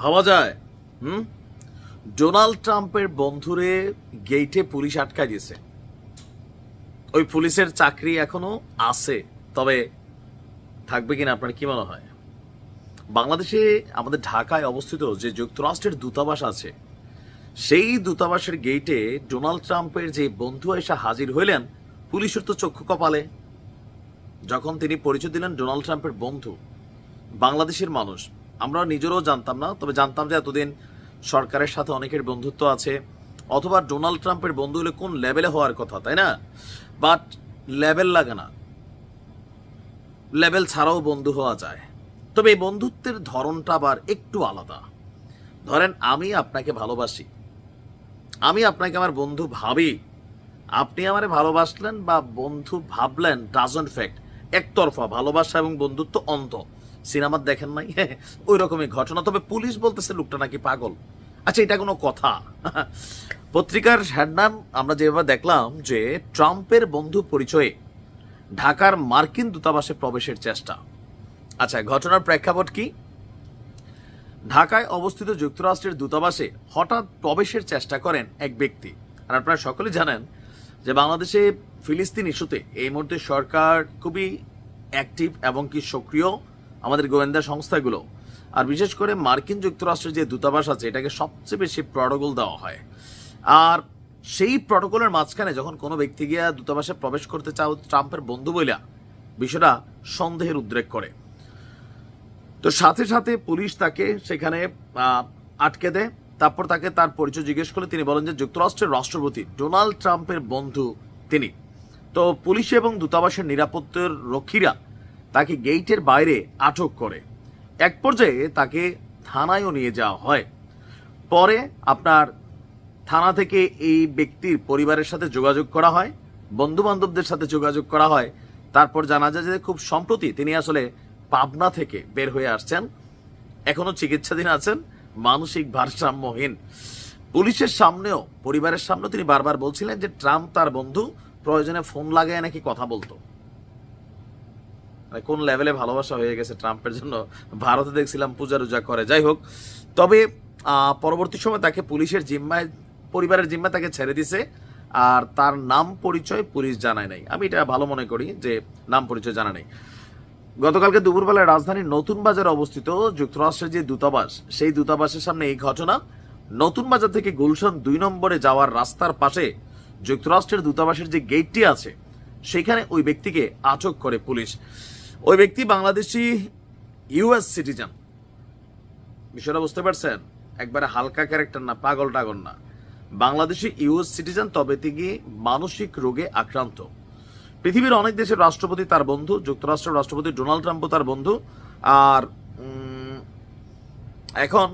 ভাবা যায়। হুম? ডোনাল্ড ট্রাম্পের বন্ধুরে গেইটে পুলিশ আটকায় দিয়েছে। ওই পুলিশের চাকরি এখনও আছে, তবে থাকবে কিনা আপনার কি মনে হয়? বাংলাদেশে, আমাদের ঢাকায় অবস্থিত যে যুক্তরাষ্ট্রের দূতাবাস আছে, সেই দূতাবাসের গেইটে ডোনাল্ড ট্রাম্পের যে বন্ধু এসে হাজির হইলেন, পুলিশের তো চক্ষু কপালে। যখন তিনি পরিচয় দিলেন ডোনাল্ড ট্রাম্পের বন্ধু, বাংলাদেশের মানুষ আমরা নিজেরাও জানতাম না, তবে জানতাম যে এতদিন সরকারের সাথে অনেকের বন্ধুত্ব আছে, অথবা ডোনাল্ড ট্রাম্পের বন্ধু হলে কোন লেভেলে হওয়ার কথা, তাই না? বাট লেভেল লাগে না। লেভেল ছাড়াও বন্ধু হওয়া যায়। তবে এই বন্ধুত্বের ধরনটা আবার একটু আলাদা। ধরেন আমি আপনাকে ভালোবাসি। আমি আপনাকে আমার বন্ধু ভাবি। আপনি আমারে ভালোবাসলেন বা বন্ধু ভাবলেন ডাজন্ট ফ্যাক্ট একতরফা ভালোবাসা এবং বন্ধুত্ব অন্ত সিনেমার দেখেন নাই? ওই রকমই ঘটনা। তবে পুলিশ বলতেছে লোকটা নাকি পাগল। আচ্ছা এটা কোনো কথা। পত্রিকার হ্যাডনাম আমরা যেভাবে দেখলাম যে ট্রাম্পের বন্ধু পরিচয়ে ঢাকার মার্কিন দূতাবাসে প্রবেশের চেষ্টা। আচ্ছা ঘটনার প্রেক্ষাপট কি? ঢাকায় অবস্থিত যুক্তরাষ্ট্রের দূতাবাসে হঠাৎ প্রবেশের চেষ্টা করেন এক ব্যক্তি। আর আপনারা সকলে জানেন যে বাংলাদেশে ফিলিস্তিন ইস্যুতে এই মুহূর্তে সরকার খুবই অ্যাক্টিভ এবং কি সক্রিয়। আমাদের গোয়েন্দা সংস্থাগুলো। আর বিশেষ করে মার্কিন যুক্তরাষ্ট্রের যে দূতাবাস আছে, এটাকে সবচেয়ে বেশি প্রটোকল দেওয়া হয়। আর সেই প্রটোকলের মাঝখানে যখন কোনো ব্যক্তি গিয়া দূতাবাসে প্রবেশ করতে চাও, ট্রাম্পের বন্ধু বইলা বিষয়টা সন্দেহের উদ্রেক করে। তো সাথে সাথে পুলিশ তাকে সেখানে আটকে দেয়। তারপর তাকে তার পরিচয় জিজ্ঞেস করলে তিনি বলেন যে, যুক্তরাষ্ট্রের রাষ্ট্রপতি ডোনাল্ড ট্রাম্পের বন্ধু তিনি। তো পুলিশ এবং দূতাবাসের নিরাপত্তার রক্ষীরা তাকে গেইটের বাইরে আটক করে। এক পর্যায়ে তাকে থানায়ও নিয়ে যাওয়া হয়। পরে আপনার থানা থেকে এই ব্যক্তির পরিবারের সাথে যোগাযোগ করা হয় বন্ধু বান্ধবদের সাথে যোগাযোগ করা হয়। তারপর জানা যায় যে খুব সম্প্রতি তিনি আসলে পাবনা থেকে বের হয়ে আসছেন। এখনও চিকিৎসাধীন আছেন, মানসিক ভারসাম্যহীন। পুলিশের সামনেও, পরিবারের সামনেও তিনি বারবার বলছিলেন যে, ট্রাম্প তার বন্ধু, প্রয়োজনে ফোন লাগায় নাকি কথা বলতো। মানে কোন লেভেলে ভালোবাসা হয়ে গেছে ট্রাম্পের জন্য? ভারতে দেখছিলাম পূজা রুজা করে। যাই হোক, তবে পরবর্তী সময় তাকে পুলিশের জিম্মায়, পরিবারের জিম্মায় তাকে ছেড়ে দিছে, আর তার নাম পরিচয় পুলিশ জানায় নাই। আমি এটা ভালো মনে করি যে নাম পরিচয় জানা নেই। গতকালকে দুপুরবেলায় রাজধানীর নতুন বাজারে অবস্থিত যুক্তরাষ্ট্রের যে দূতাবাস, সেই দূতাবাসের সামনে এই ঘটনা। নতুন বাজার থেকে গুলশান দুই নম্বরে যাওয়ার রাস্তার পাশে যুক্তরাষ্ট্রের দূতাবাসের যে গেটটি আছে, সেখানে ওই ব্যক্তিকে আটক করে পুলিশ। ওই ব্যক্তি বাংলাদেশি ইউএস সিটিজেন বিষয়টা বুঝতে পারছেন? একবারে হালকা ক্যারেক্টার না, পাগল টাগল না। বাংলাদেশি ইউএস সিটিজেন তবে তিনি মানসিক রোগে আক্রান্ত। পৃথিবীর অনেক দেশের রাষ্ট্রপতি তার বন্ধু, যুক্তরাষ্ট্রের রাষ্ট্রপতি ডোনাল্ড ট্রাম্পও তার বন্ধু। আর এখন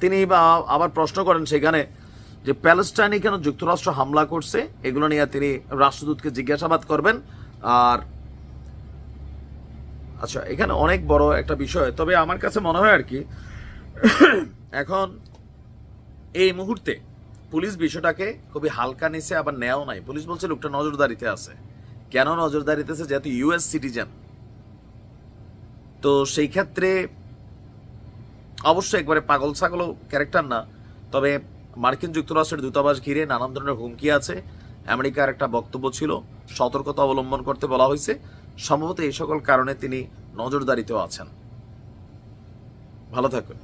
তিনি আবার প্রশ্ন করেন সেখানে যে প্যালেস্টাইনে কেন যুক্তরাষ্ট্র হামলা করছে? এগুলো নিয়ে তিনি রাষ্ট্রদূতকে জিজ্ঞাসাবাদ করবেন। আর আচ্ছা এখানে অনেক বড় একটা বিষয়, তবে আমার কাছে মনে হয় আর কি, এখন এই মুহূর্তে পুলিশ বিষয়টাকে খুবই হালকা নিছে, আবার নেও নাই। পুলিশ বলছে, লোকটা নজরদারিতে আছে। কেন নজরদারিতে আছে? যেহেতু ইউএস সিটিজেন তো সেই ক্ষেত্রে অবশ্যই একবারে পাগল ছাগল ক্যারেক্টার না, তবে মার্কিন যুক্তরাষ্ট্রের দূতাবাস ঘিরে নানান ধরনের হুমকি আছে। আমেরিকার একটা বক্তব্য ছিল, সতর্কতা অবলম্বন করতে বলা হয়েছে। সম্ভবত এই সকল কারণে তিনি নজরদারিতেও আছেন। ভালো থাকুন